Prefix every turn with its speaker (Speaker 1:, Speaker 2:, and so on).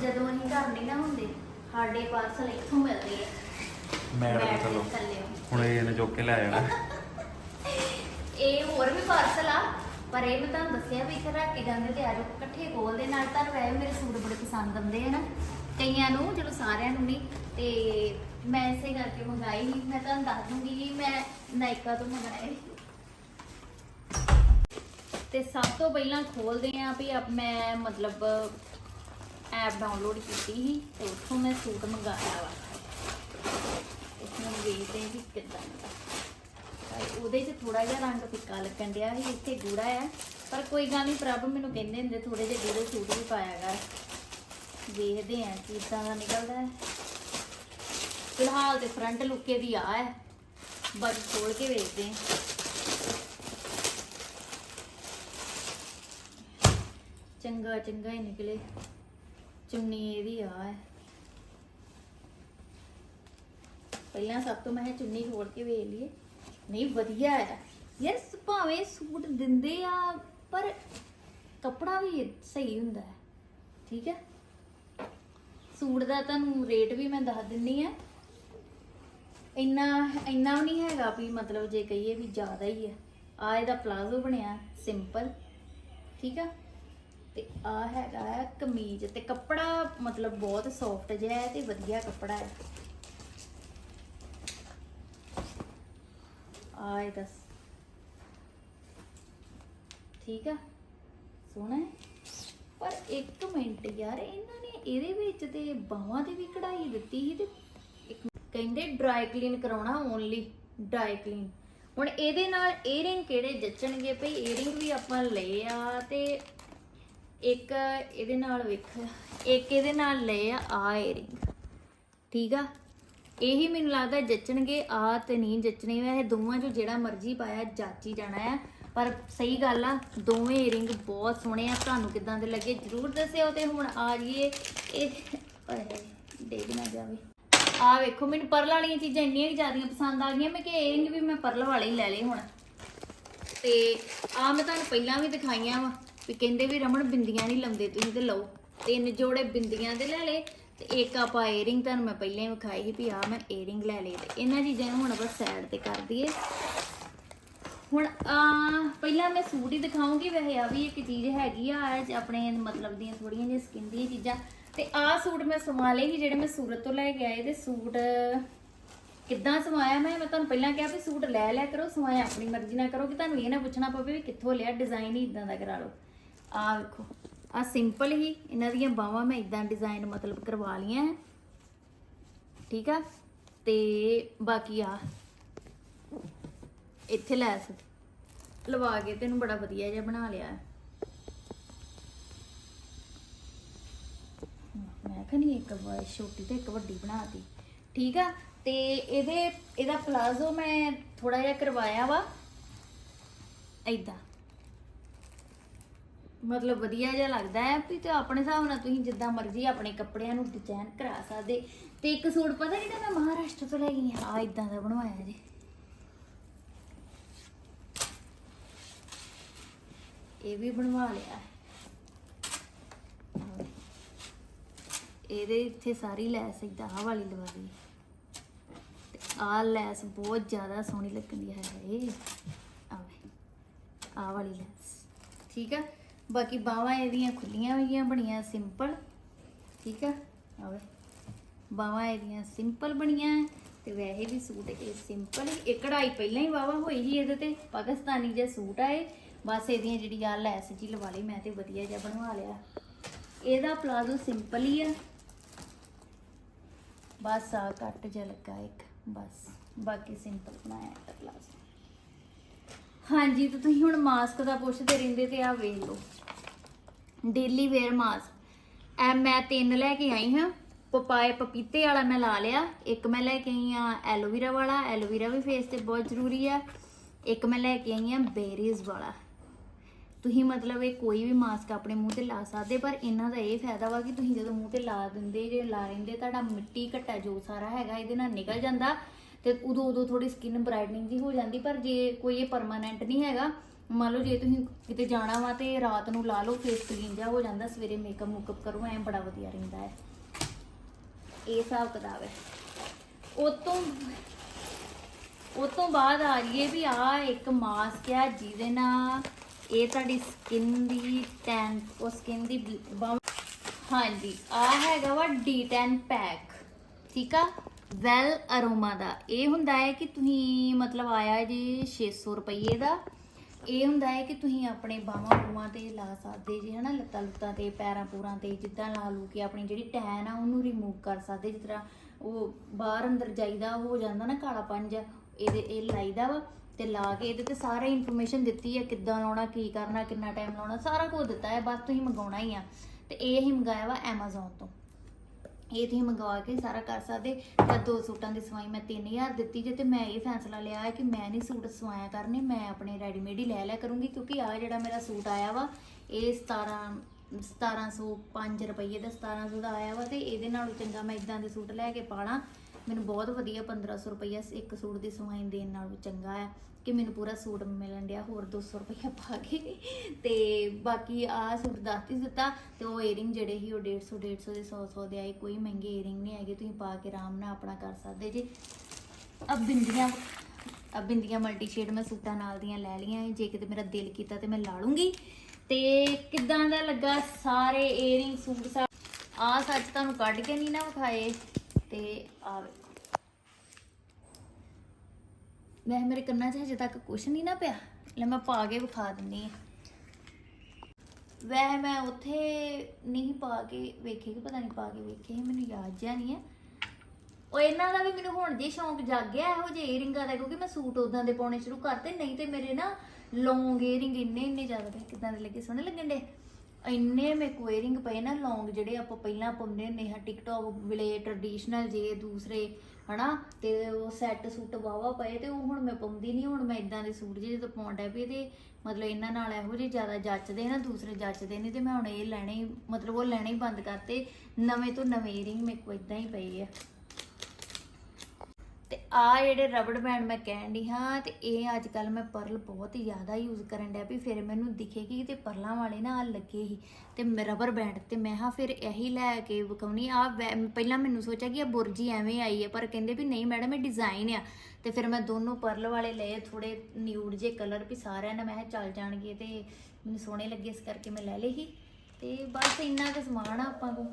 Speaker 1: ਜਦੋਂ ਅਸੀਂ ਘਰ ਨਹੀਂ ਨਾ ਹੁੰਦੇ ਸਾਡੇ ਪਾਰਸਲ ਇੱਥੋਂ ਮਿਲਦੇ ਆ।
Speaker 2: ਮੈਡ ਦੇ ਥੱਲੋਂ
Speaker 1: ਥੱਲੇ
Speaker 2: ਹੁਣ ਇਹਨੇ ਚੁੱਕ ਕੇ ਲੈ ਜਾਣਾ
Speaker 1: ਇਹ ਹੋਰ ਵੀ ਪਾਰਸਲ ਆ ਪਰ ਇਹ ਮੈਂ ਤੁਹਾਨੂੰ ਦੱਸਿਆ ਵੀ ਇੱਥੇ ਰੱਖ ਕੇ ਜਾਂਦੇ ਤੇ ਆਜੋ ਇਕੱਠੇ ਖੋਲਦੇ ਨਾਲ ਤਾਂ ਵੈਸੇ ਮੇਰੇ ਸੂਟ ਬੜੇ ਪਸੰਦ ਆਉਂਦੇ ਆ ਨਾ। ਕਈਆਂ ਨੂੰ ਚਲੋ ਸਾਰਿਆਂ ਨੂੰ ਨਹੀਂ ਤੇ ਮੈਂ ਇਸੇ ਕਰਕੇ ਮੰਗਾਈ ਸੀ। ਮੈਂ ਤੁਹਾਨੂੰ ਦੱਸ ਦੂੰਗੀ ਕਿ ਮੈਂ ਨਾਇਕਾ ਤੋਂ ਮੰਗਾਏ ਤੇ ਸਭ ਤੋਂ ਪਹਿਲਾਂ ਖੋਲਦੇ ਆਂ ਵੀ ਮੈਂ ਮਤਲਬ ਐਪ ਡਾਊਨਲੋਡ ਕੀਤੀ ਸੀ ਤੇ ਉੱਥੋਂ ਮੈਂ ਸੂਟ ਮੰਗਾਇਆ ਵਾ। ਇਸ ਨੂੰ ਵੇਖਦੇ ਵੀ ਕਿੱਦਾਂ ਦਾ। ਤਾਂ ਉਹਦੇ 'ਚ ਥੋੜਾ ਜਿਹਾ ਰੰਗ ਫਿੱਕਾ ਲੱਗਣ ਡਿਆ ਸੀ, ਇੱਥੇ ਗੂੜਾ ਆ। ਪਰ ਕੋਈ ਗੱਲ ਨਹੀਂ ਪ੍ਰਭ ਮੈਨੂੰ ਕਹਿੰਦੇ ਹੁੰਦੇ ਥੋੜੇ ਜਿਹੇ ਗੂੜੇ ਸੂਟ ਵੀ ਪਾਇਆ ਕਰ। ਵੇਖਦੇ ਆਂ ਕਿ ਇਦਾਂ ਦਾ ਨਿਕਲਦਾ ਹੈ। ਫਿਲਹਾਲ ਤੇ ਫਰੰਟ ਲੁੱਕੇ ਦੀ ਆ ਹੈ। ਬਸ ਖੋਲ ਕੇ ਵੇਖਦੇ ਆਂ। ਚੰਗਾ ਚੰਗਾ ਹੀ ਨਿਕਲੇ। ਚੁੰਨੀ ਇਹਦੀ ਆ ਹੈ ਪਹਿਲਾਂ ਸਭ ਤੋਂ ਮੈਂ ਇਹ ਚੁੰਨੀ ਖੋਲ ਕੇ ਵੇਖ ਲਈਏ। ਨਹੀਂ, ਵਧੀਆ ਆ। ਯਾਰ ਭਾਵੇਂ ਸੂਟ ਦਿੰਦੇ ਆ, ਪਰ ਕੱਪੜਾ ਵੀ ਸਹੀ ਹੁੰਦਾ ਹੈ। ਠੀਕ ਹੈ? ਸੂਟ ਦਾ ਤੁਹਾਨੂੰ ਰੇਟ ਵੀ ਮੈਂ ਦੱਸ ਦਿੰਨੀ ਆ। ਇੰਨਾ ਇੰਨਾ ਵੀ ਨਹੀਂ ਹੈਗਾ ਵੀ ਮਤਲਬ ਜੇ ਕਹੀਏ ਵੀ ਜ਼ਿਆਦਾ ਹੀ ਹੈ ਆ ਇਹਦਾ ਪਲਾਜ਼ੋ ਬਣਿਆ, ਸਿੰਪਲ। ਠੀਕ ਆ? ਤੇ ਆ ਹੈਗਾ ਹੈ ਕਮੀਜ਼ ਤੇ ਕੱਪੜਾ ਮਤਲਬ ਬਹੁਤ ਸੌਫਟ ਜਿਹਾ ਹੈ ਤੇ ਵਧੀਆ ਕੱਪੜਾ ਹੈ। ਆਏ ਦੱਸ। ਠੀਕ ਆ? ਸੋਹਣਾ ਹੈ? ਪਰ ਇੱਕ ਮਿੰਟ ਯਾਰ, ਇਹਨਾਂ ਨੇ ਇਹਦੇ ਵਿੱਚ ਤੇ ਬਾਹਾਂ ਤੇ ਵੀ ਕਢਾਈ ਦਿੱਤੀ ਸੀ ਤੇ ਇੱਕ ਕਹਿੰਦੇ ਡਰਾਈ ਕਲੀਨ ਕਰਾਉਣਾ ਓਨਲੀ ਡਰਾਈ ਕਲੀਨ ਹੁਣ ਇਹਦੇ ਨਾਲ ਏਅਰਿੰਗ ਕਿਹੜੇ ਜੱਚਣਗੇ? ਭਈ ਏਅਰਿੰਗ ਵੀ ਆਪਾਂ ਲਏ ਆ ਤੇ ਇੱਕ ਇਹਦੇ ਨਾਲ ਵੇਖ, ਇੱਕ ਇਹਦੇ ਨਾਲ ਲਏ ਆ ਆ ਏਅਰਿੰਗ ਠੀਕ ਆ? ਇਹੀ ਮੈਨੂੰ ਲੱਗਦਾ ਜੱਚਣਗੇ, ਆ ਤੇ ਨਹੀਂ ਜੱਚਣੇ। ਵੈਸੇ ਦੋਵਾਂ ਚੋਂ ਜਿਹੜਾ ਮਰਜ਼ੀ ਪਾਇਆ, ਜਾਚੀ ਜਾਣਾ ਆ। ਪਰ ਸਹੀ ਗੱਲ ਆ, ਦੋਵੇਂ ਏਅਰਿੰਗ ਬਹੁਤ ਸੋਹਣੇ ਆ। ਤੁਹਾਨੂੰ ਕਿਦਾਂ ਦੇ ਲੱਗੇ, ਜਰੂਰ ਦੱਸਿਓ ਤੇ ਹੁਣ ਆ ਜੀਏ ਇਹ ਓਏ ਡੇਗ ਨਾ ਜਾਵੇ। ਆ ਵੇਖੋ, ਮੈਨੂੰ ਪਰਲ ਵਾਲੀਆਂ ਚੀਜ਼ਾਂ ਇੰਨੀਆਂ ਕਿ ਜ਼ਿਆਦੀਆਂ ਪਸੰਦ ਆ ਗਈਆਂ। ਮੈਂ ਕਿ ਏਅਰਿੰਗ ਵੀ ਮੈਂ ਪਰਲ ਵਾਲੇ ਹੀ ਲੈ ਲਏ ਹੁਣ। ਤੇ ਆ ਮੈਂ ਤੁਹਾਨੂੰ ਪਹਿਲਾਂ ਵੀ ਦਿਖਾਈਆਂ ਵਾ। ਵੀ ਕਹਿੰਦੇ ਵੀ ਰਮਣ ਬਿੰਦੀਆਂ ਨਹੀਂ ਲਾਉਂਦੇ, ਤੁਸੀਂ ਤੇ ਲਓ। ਤਿੰਨ ਜੋੜੇ ਬਿੰਦੀਆਂ ਦੇ ਲੈ ਲਏ ਤੇ ਇੱਕ ਆਪਾਂ ਏਅਰਿੰਗ ਤੁਹਾਨੂੰ ਮੈਂ ਪਹਿਲਾਂ ਹੀ ਵਿਖਾਈ ਸੀ ਵੀ ਆ ਮੈਂ ਏਅਰਿੰਗ ਲੈ ਲਈ ਤੇ ਇਹਨਾਂ ਚੀਜ਼ਾਂ ਨੂੰ ਹੁਣ ਆਪਾਂ ਸਾਈਡ ਤੇ ਕਰ ਦਈਏ। ਹੁਣ ਆ ਪਹਿਲਾਂ ਮੈਂ ਸੂਟ ਹੀ ਦਿਖਾਉਂਗੀ, ਵੈਸੇ ਆ ਵੀ ਇੱਕ ਚੀਜ਼ ਹੈਗੀ ਆ ਆਪਣੇ ਮਤਲਬ ਦੀਆਂ ਥੋੜੀਆਂ ਜਿਹੀਆਂ ਸਕਿਨ ਦੀਆਂ ਚੀਜ਼ਾਂ। ਤੇ ਆ ਸੂਟ ਮੈਂ ਸਵਾ ਲਏ ਸੀ, ਜਿਹੜੇ ਮੈਂ ਸੂਰਤ ਤੋਂ ਲੈ ਕੇ ਆਏ ਤੇ ਸੂਟ ਕਿੱਦਾਂ ਸਵਾਇਆ ਮੈਂ ਮੈਂ ਤੁਹਾਨੂੰ ਪਹਿਲਾਂ ਕਿਹਾ ਵੀ ਸੂਟ ਲੈ ਲਿਆ ਕਰੋ, ਸਵਾਇਆ ਆਪਣੀ ਮਰਜ਼ੀ ਨਾਲ ਕਰੋ, ਕਿ ਤੁਹਾਨੂੰ ਇਹ ਨਾ ਪੁੱਛਣਾ ਪਵੇ ਵੀ ਕਿੱਥੋਂ ਲਿਆ ਡਿਜ਼ਾਈਨ ਹੀ ਇਦਾਂ ਦਾ ਕਰਾ ਲਓ। ਆ ਵੇਖੋ ਆ ਸਿੰਪਲ ਹੀ, ਇਹਨਾਂ ਦੀਆਂ ਬਾਹਾਂ ਮੈਂ ਇਦਾਂ ਡਿਜ਼ਾਈਨ ਮਤਲਬ ਕਰਵਾ ਲੀਆਂ ਹੈ। ਠੀਕ ਆ? ਤੇ ਬਾਕੀ ਆ, ਇੱਥੇ ਲੈਸ ਲਵਾ ਕੇ ਤੈਨੂੰ ਬੜਾ ਵਧੀਆ ਜਿਹਾ ਬਣਾ ਲਿਆ ਹੈ। ਮੈਂ ਕਹਿੰਦੀ ਇੱਕ ਵਾ- ਛੋਟੀ ਤੇ ਇੱਕ ਵੱਡੀ ਬਣਾਤੀ। ਠੀਕ ਆ? ਤੇ ਇਹਦੇ, ਇਹਦਾ ਪਲਾਜ਼ੋ ਮੈਂ ਥੋੜਾ ਜਿਹਾ ਕਰਵਾਇਆ ਵਾ। ਐਦਾਂ ਮਤਲਬ ਵਧੀਆ ਜਿਹਾ ਲੱਗਦਾ ਹੈ ਵੀ ਤੇ ਆਪਣੇ ਹਿਸਾਬ ਨਾਲ ਤੁਸੀਂ ਜਿੱਦਾਂ ਮਰਜ਼ੀ ਆਪਣੇ ਕੱਪੜਿਆਂ ਨੂੰ ਡਿਜ਼ਾਈਨ ਕਰਾ ਸਕਦੇ। ਤੇ ਇੱਕ ਸੂਟ ਪਤਾ ਕਿਹੜਾ ਮੈਂ ਮਹਾਰਾਸ਼ਟਰ ਤੋਂ ਲੈ ਗਈ ਆ ਆ ਇਦਾਂ ਦਾ ਬਣਵਾਇਆ ਜੀ। ਇਹ ਵੀ ਬਣਵਾ ਲਿਆ। ਇਹਦੇ ਇੱਥੇ ਸਾਰੀ ਲੈਸ ਇਦਾਂ ਆਹ ਵਾਲੀ ਲਵਾ ਲਈ। ਤੇ ਆਹ ਲੈਸ ਬਹੁਤ ਜ਼ਿਆਦਾ ਸੋਹਣੀ ਲੱਗਦੀ ਹੈ ਇਹ। ਆਵੇ ਆਹ ਵਾਲੀ ਲੈਸ। ਠੀਕ ਆ? ਬਾਕੀ ਬਾਹਾਂ ਇਹਦੀਆਂ ਖੁੱਲੀਆਂ ਹੋਈਆਂ, ਬਣੀਆਂ ਸਿੰਪਲ ਠੀਕ ਆ? ਆਵੇ। ਬਾਹਾਂ ਇਹਦੀਆਂ ਸਿੰਪਲ ਬਣੀਆਂ ਹੈ ਤੇ ਵੈਸੇ ਵੀ ਸੂਟ ਇਹ ਸਿੰਪਲ ਹੀ। ਇਹ ਕਢਾਈ ਪਹਿਲਾਂ ਹੀ ਵਾਵਾ ਹੋਈ ਸੀ ਇਹਦੇ ਤੇ, ਪਾਕਿਸਤਾਨੀ ਜਿਹਾ ਸੂਟ ਆ ਇਹ। ਬਸ ਇਹਦੀਆਂ ਜਿਹੜੀ ਆ ਲੈਸ ਜੀ ਲਵਾ ਲਈ, ਮੈਂ ਤੇ ਵਧੀਆ ਜਿਹਾ ਬਣਵਾ ਲਿਆ। ਇਹਦਾ ਪਲਾਜ਼ੋ ਸਿੰਪਲ ਹੀ ਆ। ਬਸ ਆ ਕੱਟ ਜਿਹਾ ਲੱਗਾ ਇੱਕ, ਬਸ। ਬਾਕੀ ਸਿੰਪਲ ਬਣਾਇਆ ਇਹਦਾ ਪਲਾਜ਼ੋ। ਹਾਂਜੀ, ਤੇ ਤੁਸੀਂ ਹੁਣ ਮਾਸਕ ਦਾ ਪੁੱਛਦੇ ਰਹਿੰਦੇ ਤੇ ਆ ਵੇਖ ਲਓ। ਡੇਲੀ ਵੇਅਰ ਮਾਸਕ ਐ ਮੈਂ ਤਿੰਨ ਲੈ ਕੇ ਆਈ ਹਾਂ। ਪਪਾਏ ਪਪੀਤੇ ਵਾਲਾ ਮੈਂ ਲਾ ਲਿਆ। ਇੱਕ ਮੈਂ ਲੈ ਕੇ ਆਈ ਆ ਐਲੋਵੇਰਾ ਵਾਲਾ। ਐਲੋਵੇਰਾ ਵੀ ਫੇਸ ਤੇ ਬਹੁਤ ਜ਼ਰੂਰੀ ਆ। ਇੱਕ ਮੈਂ ਲੈ ਕੇ ਆਈ ਆ ਬੇਰੀਜ਼ ਵਾਲਾ। ਤੁਸੀਂ ਮਤਲਬ ਇਹ ਕੋਈ ਵੀ ਮਾਸਕ ਆਪਣੇ ਮੂੰਹ ਤੇ ਲਾ ਸਕਦੇ, ਪਰ ਇਹਨਾਂ ਦਾ ਇਹ ਫਾਇਦਾ ਵਾ ਕਿ ਤੁਸੀਂ ਜਦੋਂ ਮੂੰਹ ਤੇ ਲਾ ਦਿੰਦੇ, ਜੇ ਲਾ ਲੈਂਦੇ, ਤੁਹਾਡਾ ਮਿੱਟੀ ਘਟਾ ਜੋ ਸਾਰਾ ਹੈਗਾ ਇਹਦੇ ਨਾਲ ਨਿਕਲ ਜਾਂਦਾ ਤੇ ਉਦੋਂ ਉਦੋਂ ਥੋੜੀ ਸਕਿਨ ਬ੍ਰਾਈਟਨਿੰਗ ਦੀ ਹੋ ਜਾਂਦੀ, ਪਰ ਜੇ ਕੋਈ ਇਹ ਪਰਮਾਨੈਂਟ ਨਹੀਂ ਹੈਗਾ ਮੰਨ ਲਓ ਜੇ ਤੁਸੀਂ ਕਿਤੇ ਜਾਣਾ ਵਾ ਤੇ ਰਾਤ ਨੂੰ ਲਾ ਲਓ ਫੇਸ ਕਲੀਨ ਜਿਹਾ, ਹੋ ਜਾਂਦਾ, ਸਵੇਰੇ ਮੇਕਅਪ ਮੁਕਅਪ ਕਰੋ, ਐ ਬੜਾ ਵਧੀਆ ਰਹਿੰਦਾ ਹੈ। ਇਹ ਹਿਸਾਬ ਕਿਤਾਬ ਹੈ। ਉਹ ਤੋਂ ਉਹ ਤੋਂ ਬਾਅਦ ਆ ਜਾਈਏ ਵੀ ਆ ਇੱਕ ਮਾਸਕ ਆ ਜਿਹਦੇ ਨਾਲ ਇਹ ਤੁਹਾਡੀ ਸਕਿਨ ਦੀ ਟੈਨ ਉਹ ਸਕਿਨ ਦੀ ਹਾਂਜੀ ਆ ਹੈਗਾ ਵਾ D10 ਪੈਕ ਠੀਕ ਆ? ਵੈਲ ਅਰੋਮਾ ਦਾ। ਇਹ ਹੁੰਦਾ ਹੈ ਕਿ ਤੁਸੀਂ ਮਤਲਬ ਆਇਆ ਜੀ 600 ਰੁਪਏ ਦਾ। ਇਹ ਹੁੰਦਾ ਹੈ ਕਿ ਤੁਸੀਂ ਆਪਣੇ ਬਾਹਾਂ ਬੂਹਾਂ ਤੇ ਲਾ ਸਕਦੇ ਜੀ, ਹਨਾ, ਲੱਤਾਂ ਲੁੱਤਾਂ ਤੇ, ਪੈਰਾਂ ਪੂਰਾਂ ਤੇ, ਜਿੱਦਾਂ ਲਾ ਲੂ ਕੇ ਆਪਣੀ ਜਿਹੜੀ ਟੈਨ ਆ ਉਹਨੂੰ ਰਿਮੂਵ ਕਰ ਸਕਦੇ, ਜਿਸ ਤਰ੍ਹਾਂ ਉਹ ਬਾਹਰ ਅੰਦਰ ਜਾਈਦਾ ਹੋ ਜਾਂਦਾ ਨਾ ਕਾਲਾ ਪੰਜ, ਇਹਦੇ, ਇਹ ਲਾਈਦਾ ਵਾ ਤੇ ਲਾ ਕੇ ਇਹਦੇ ਤੇ ਸਾਰਾ ਇਨਫੋਰਮੇਸ਼ਨ ਦਿੱਤੀ ਹੈ ਕਿੱਦਾਂ ਲਾਉਣਾ, ਕੀ ਕਰਨਾ, ਕਿੰਨਾ ਟਾਈਮ ਲਾਉਣਾ, ਸਾਰਾ ਕੁਝ ਦਿੱਤਾ ਹੈ, ਬਸ ਤੁਸੀਂ ਮੰਗਾਉਣਾ ਹੀ ਆ। ਤੇ ਇਹ ਹੀ ਮੰਗਾਇਆ ਵਾ Amazon ਤੋਂ। ਇਹ ਤੁਸੀਂ ਮੰਗਵਾ ਕੇ ਸਾਰਾ ਕਰ ਸਕਦੇ। ਤੇ ਦੋ ਸੂਟਾਂ ਦੀ ਸਵਾਈ ਮੈਂ 3000 ਦਿੱਤੀ ਜੇ ਤੇ ਮੈਂ ਇਹ ਫੈਸਲਾ ਲਿਆ ਹੈ ਕਿ ਮੈਂ ਨਹੀਂ ਸੂਟ ਸਵਾਇਆ ਕਰਨੇ, ਮੈਂ ਆਪਣੇ ਰੈਡੀਮੇਡ ਹੀ ਲੈ ਲਿਆ ਕਰੂੰਗੀ ਕਿਉਂਕਿ ਆ ਜਿਹੜਾ ਮੇਰਾ ਸੂਟ ਆਇਆ ਵਾ, ਇਹ 17 1705 ਰੁਪਏ ਦਾ 1700 ਦਾ ਆਇਆ ਵਾ ਤੇ ਇਹਦੇ ਨਾਲੋਂ ਚੰਗਾ ਮੈਂ ਇਦਾਂ ਦੇ ਸੂਟ ਲੈ ਕੇ ਪਾਲਾਂ ਮੈਨੂੰ ਬਹੁਤ ਵਧੀਆ 1500 ਰੁਪਈਆ ਇੱਕ ਸੂਟ ਦੀ ਸਵਾਈ ਦੇਣ ਨਾਲੋਂ ਚੰਗਾ ਆ, ਕਿ ਮੈਨੂੰ ਪੂਰਾ ਸੂਟ ਮਿਲਣ ਡਿਆ, ਹੋਰ 200 ਰੁਪਈਆ ਪਾ ਕੇ। ਤੇ ਬਾਕੀ ਆ ਸੂਟ ਦੱਸ ਹੀ ਦਿੱਤਾ, ਤੇ ਉਹ ਏਅਰਿੰਗ ਜਿਹੜੇ ਸੀ, ਉਹ 150 150 ਦੇ 100 100 ਦੇ ਆਏ। ਕੋਈ ਮਹਿੰਗੇ ਏਅਰਿੰਗ ਨਹੀਂ ਹੈਗੇ, ਤੁਸੀਂ ਪਾ ਕੇ ਆਰਾਮ ਨਾਲ ਆਪਣਾ ਕਰ ਸਕਦੇ ਜੀ। ਆ ਬਿੰਦੀਆਂ ਆ ਬਿੰਦੀਆਂ ਮਲਟੀ ਸ਼ੇਡ ਮੈਂ ਸੂਟਾਂ ਨਾਲ ਦੀਆਂ ਲੈ ਲਈਆਂ ਜੇ ਕਿਤੇ ਮੇਰਾ ਦਿਲ ਕੀਤਾ ਤੇ ਮੈਂ ਲਾ ਲੂੰਗੀ। ਤੇ ਕਿੱਦਾਂ ਦਾ ਲੱਗਾ ਸਾਰੇ ਏਅਰਿੰਗ ਸੂਟ ਆ ਸੱਚ ਤੁਹਾਨੂੰ ਕੱਢ ਕੇ ਨਹੀਂ ਨਾ ਵਿਖਾਏ। ਤੇ ਆ ਵੇਖੋ ਮੈਂ ਮੇਰੇ ਕੰਨਾਂ 'ਚ ਹਜੇ ਤੱਕ ਕੁਛ ਨਹੀਂ ਨਾ ਪਿਆ। ਲੈ ਮੈਂ ਪਾ ਕੇ ਵਿਖਾ ਦਿੰਨੀ ਆ। ਵੈਸੇ ਮੈਂ ਉੱਥੇ ਨਹੀਂ ਪਾ ਕੇ ਵੇਖੇ ਕਿ ਪਤਾ ਨਹੀਂ ਪਾ ਕੇ ਵੇਖੇ, ਮੈਨੂੰ ਯਾਦ ਜਿਹਾ ਨਹੀਂ ਹੈ ਉਹ ਇਹਨਾਂ ਦਾ ਵੀ ਮੈਨੂੰ ਹੁਣ ਜੇ ਸ਼ੌਂਕ ਜਾਗ ਗਿਆ ਇਹੋ ਜਿਹੇ ਏਰਿੰਗਾਂ ਦਾ, ਕਿਉਂਕਿ ਮੈਂ ਸੂਟ ਉਦਾਂ ਦੇ ਪਾਉਣੇ ਸ਼ੁਰੂ ਕਰਤੇ, ਨਹੀਂ ਤੇ ਮੇਰੇ ਨਾ ਲੌਂਗ ਏਅਰਿੰਗ ਇੰਨੇ ਇੰਨੇ ਜ਼ਿਆਦਾ ਪਏ ਕਿਦਾਂ ਦੇ ਲੱਗੇ, ਸੋਹਣੇ ਲੱਗਣ ਦੇ ਇੰਨੇ ਮੇ ਕੋ ਏਅਰਿੰਗ ਪਏ ਨਾ ਲੌਂਗ ਜਿਹੜੇ ਆਪਾਂ ਪਹਿਲਾਂ ਪਾਉਂਦੇ ਹੁੰਦੇ ਹਾਂ ਟਿਕਟੌਕ ਵੇਲੇ ਟ੍ਰੈਡੀਸ਼ਨਲ ਜੇ ਦੂਸਰੇ, ਹਨਾ? ਤੇ ਉਹ ਸੈੱਟ ਸੂਟ ਵਾਵਾ ਪਏ ਤੇ ਉਹ ਹੁਣ ਮੈਂ ਪਾਉਂਦੀ ਨਹੀਂ ਹੁਣ ਮੈਂ ਇਦਾਂ ਦੇ ਸੂਟ ਜਿਹੇ ਜਦੋਂ ਪਾਉਣ ਡੈ ਪਈ ਤੇ ਮਤਲਬ ਇਹਨਾਂ ਨਾਲ ਇਹੋ ਜਿਹੇ ਜ਼ਿਆਦਾ ਜੱਚਦੇ ਨਾ, ਦੂਸਰੇ ਜੱਚਦੇ ਨਹੀਂ ਤੇ ਮੈਂ ਹੁਣ ਇਹ ਲੈਣੇ ਹੀ, ਮਤਲਬ ਉਹ ਲੈਣੇ ਹੀ ਬੰਦ ਕਰਤੇ, ਨਵੇਂ ਤੋਂ ਨਵੇਂ ਏਅਰਿੰਗ ਮੇਰੇ ਕੋਲ ਇਦਾਂ ਹੀ ਪਏ ਆ। ਆ ਜਿਹੜੇ ਰਬੜ ਬੈਂਡ ਮੈਂ ਕਹਿਣ ਦੀ ਹਾਂ ਤੇ ਇਹ ਅੱਜ ਕੱਲ ਮੈਂ ਪਰਲ ਬਹੁਤ ਜ਼ਿਆਦਾ ਯੂਜ਼ ਕਰਨ ਡਿਆ ਵੀ ਫਿਰ ਮੈਨੂੰ ਦਿਖੇਗੀ ਤੇ ਪਰਲਾਂ ਵਾਲੇ ਨਾ ਆ ਲੱਗੇ ਹੀ ਤੇ ਮੈਂ ਰਬੜ ਬੈਂਡ ਤੇ ਮੈਂ ਹਾਂ ਫਿਰ ਇਹੀ ਲੈ ਕੇ ਵਿਖਾਉਣੀ ਆ। ਪਹਿਲਾਂ ਮੈਨੂੰ ਸੋਚਿਆ ਕਿ ਇਹ ਬੁਰਜੀ ਐਵੇਂ ਆਈ ਹੈ ਪਰ ਕਹਿੰਦੇ ਵੀ ਨਹੀਂ ਮੈਡਮ ਇਹ ਡਿਜ਼ਾਈਨ ਆ। ਤੇ ਫਿਰ ਮੈਂ ਦੋਨੋਂ ਪਰਲ ਵਾਲੇ ਲਏ ਥੋੜੇ ਨਿਊਡ ਜੇ ਕਲਰ ਵੀ ਸਾਰਿਆਂ ਨੇ, ਮੈਂ ਕਿਹਾ ਚੱਲ ਜਾਣਗੇ ਤੇ ਮੈਨੂੰ ਸੋਹਣੇ ਲੱਗੇ ਇਸ ਕਰਕੇ ਮੈਂ ਲੈ ਲਏ ਸੀ। ਤੇ ਬਸ ਇੰਨਾ ਕੁ ਸਮਾਨ ਆ ਆਪਾਂ ਕੋਲ।